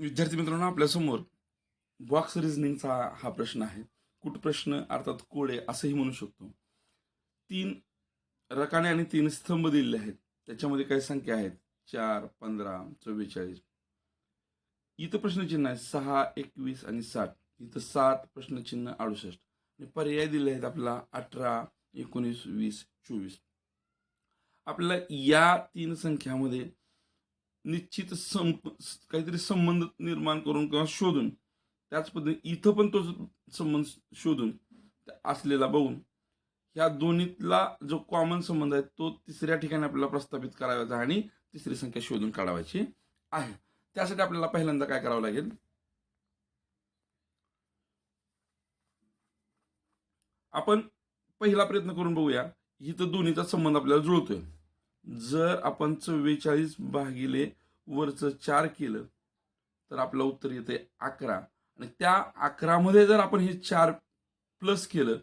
विद्यार्थी मित्रांनो आपल्यासमोर बॉक्स रिझनिंगचा हा प्रश्न आहे. कुठ प्रश्न अर्थात कोडे असंही म्हणू शकतो. तीन रकाने आणि तीन स्तंभ दिलेले आहेत. त्याच्यामध्ये काही संख्या आहेत. चार पंधरा चव्वेचाळीस. इथं प्रश्नचिन्ह आहे सहा एकवीस आणि साठ. इथं सात प्रश्नचिन्ह अडुसष्ट. आणि पर्याय दिले आहेत आपल्याला अठरा एकोणीस वीस चोवीस. आपल्याला या तीन संख्यामध्ये निश्चित सं काहीतरी संबंध निर्माण करून किंवा शोधून त्याच पद्धतीने इथं पण तो संबंध शोधून असलेला बघून ह्या दोन्हीतला जो कॉमन संबंध आहे तो तिसऱ्या ठिकाणी आपल्याला प्रस्थापित करायचा आहे आणि तिसरी संख्या शोधून काढावायची आहे. त्यासाठी आपल्याला पहिल्यांदा काय करावं लागेल? आपण पहिला प्रयत्न करून बघूया. इथं दोन्हीचा संबंध आपल्याला जुळतोय. जर आपण चव्वेचाळीस भागिले वरचं चार केलं तर आपलं उत्तर येते अकरा. आणि त्या अकरामध्ये जर आपण हे चार प्लस केलं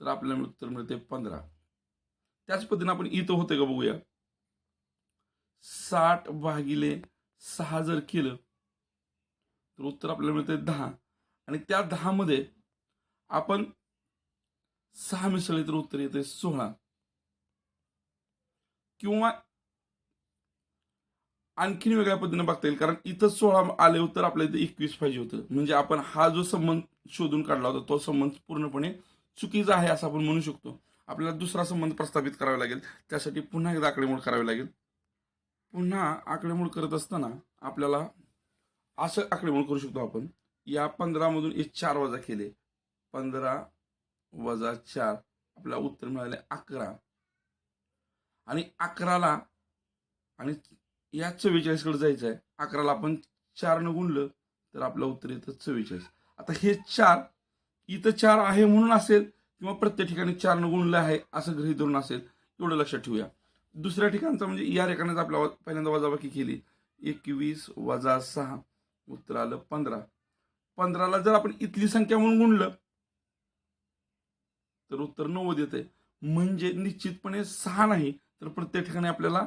तर आपल्याला उत्तर मिळते पंधरा. त्याच पद्धतीने आपण इथं होते का बघूया. साठ भागिले सहा जर केलं तर उत्तर आपल्याला मिळते दहा. आणि त्या दहा मध्ये आपण सहा मिसळले तर उत्तर येते सोळा. किंवा आणखीन वेगळ्या पद्धतीने बघता येईल. कारण इथं सोळा आले तर आपल्या इथे एकवीस पाहिजे होतं. म्हणजे आपण हा जो संबंध शोधून काढला होता तो संबंध पूर्णपणे चुकीचा आहे असं आपण म्हणू शकतो. आपल्याला दुसरा संबंध प्रस्थापित करावा लागेल. त्यासाठी पुन्हा एकदा आकडेमोड करावी लागेल. पुन्हा आकडेमोड करत असताना आपल्याला असं आकडेमोड करू शकतो आपण. या पंधरामधून एक चार वजा केले. पंधरा वजा चार. आपल्याला उत्तर मिळाले अकरा. आणि अकराला आणि या चव्वेचाळीसकडे जायचं आहे अकराला आपण चारनं गुणलं तर आपलं उत्तर येतं चव्वेचाळीस. आता हे चार इथं चार आहे म्हणून असेल किंवा प्रत्येक ठिकाणी चारनं गुणलं आहे असं गृहित धरून असेल एवढं लक्षात ठेवूया. दुसऱ्या ठिकाणचा म्हणजे या रेखानेच आपल्या पहिल्यांदा वजाबाकी केली. एकवीस वजा सहा उत्तर आलं पंधरा. पंधराला जर आपण इथली संख्या म्हणून गुणलं तर उत्तर नव्वद येते म्हणजे निश्चितपणे सहा नाही तर प्रत्येक ठिकाणी आपल्याला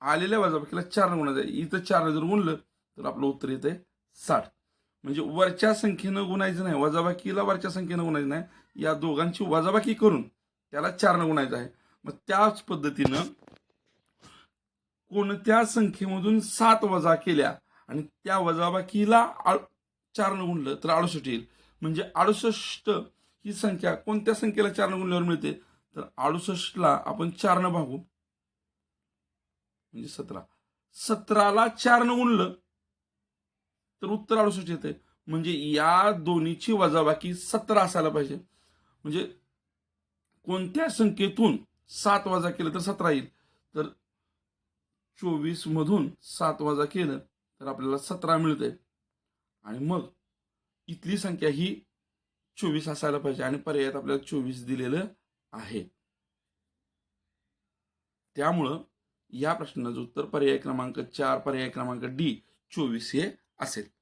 आलेल्या वजाबाकीला चार गुणायचं आहे इथं चार जर गुणलं तर आपलं उत्तर येतंय साठ. म्हणजे वरच्या संख्येनं गुणायचं नाही वजाबाकीला वरच्या संख्येनं गुणायचं नाही. या दोघांची वजाबाकी करून त्याला चारनं गुणायचं आहे. मग त्याच पद्धतीनं कोणत्या संख्येमधून सात वजा केल्या आणि त्या वजाबाकीला आळ- चारनं गुणलं तर अडुसष्ट येईल. म्हणजे अडुसष्ट ही संख्या कोणत्या संख्येला चारनं गुणल्यावर मिळते? तर अडुसष्टला आपण चारनं भागू. म्हणजे सतरा. सतराला चारनं गुणलं तर उत्तर अडुसष्ट येते म्हणजे या दोन्हीची वजाबाकी सतरा असायला पाहिजे. म्हणजे कोणत्या संख्येतून सात वजा केलं तर सतरा येईल? तर चोवीस मधून सात वजा केलं तर आपल्याला सतरा मिळते आणि मग इथली संख्या ही चोवीस असायला पाहिजे. आणि पर्यायात आपल्याला चोवीस दिलेलं आहे. त्यामुळं या प्रश्नाचं उत्तर पर्याय क्रमांक चार पर्याय क्रमांक डी चोवीस हे असेल.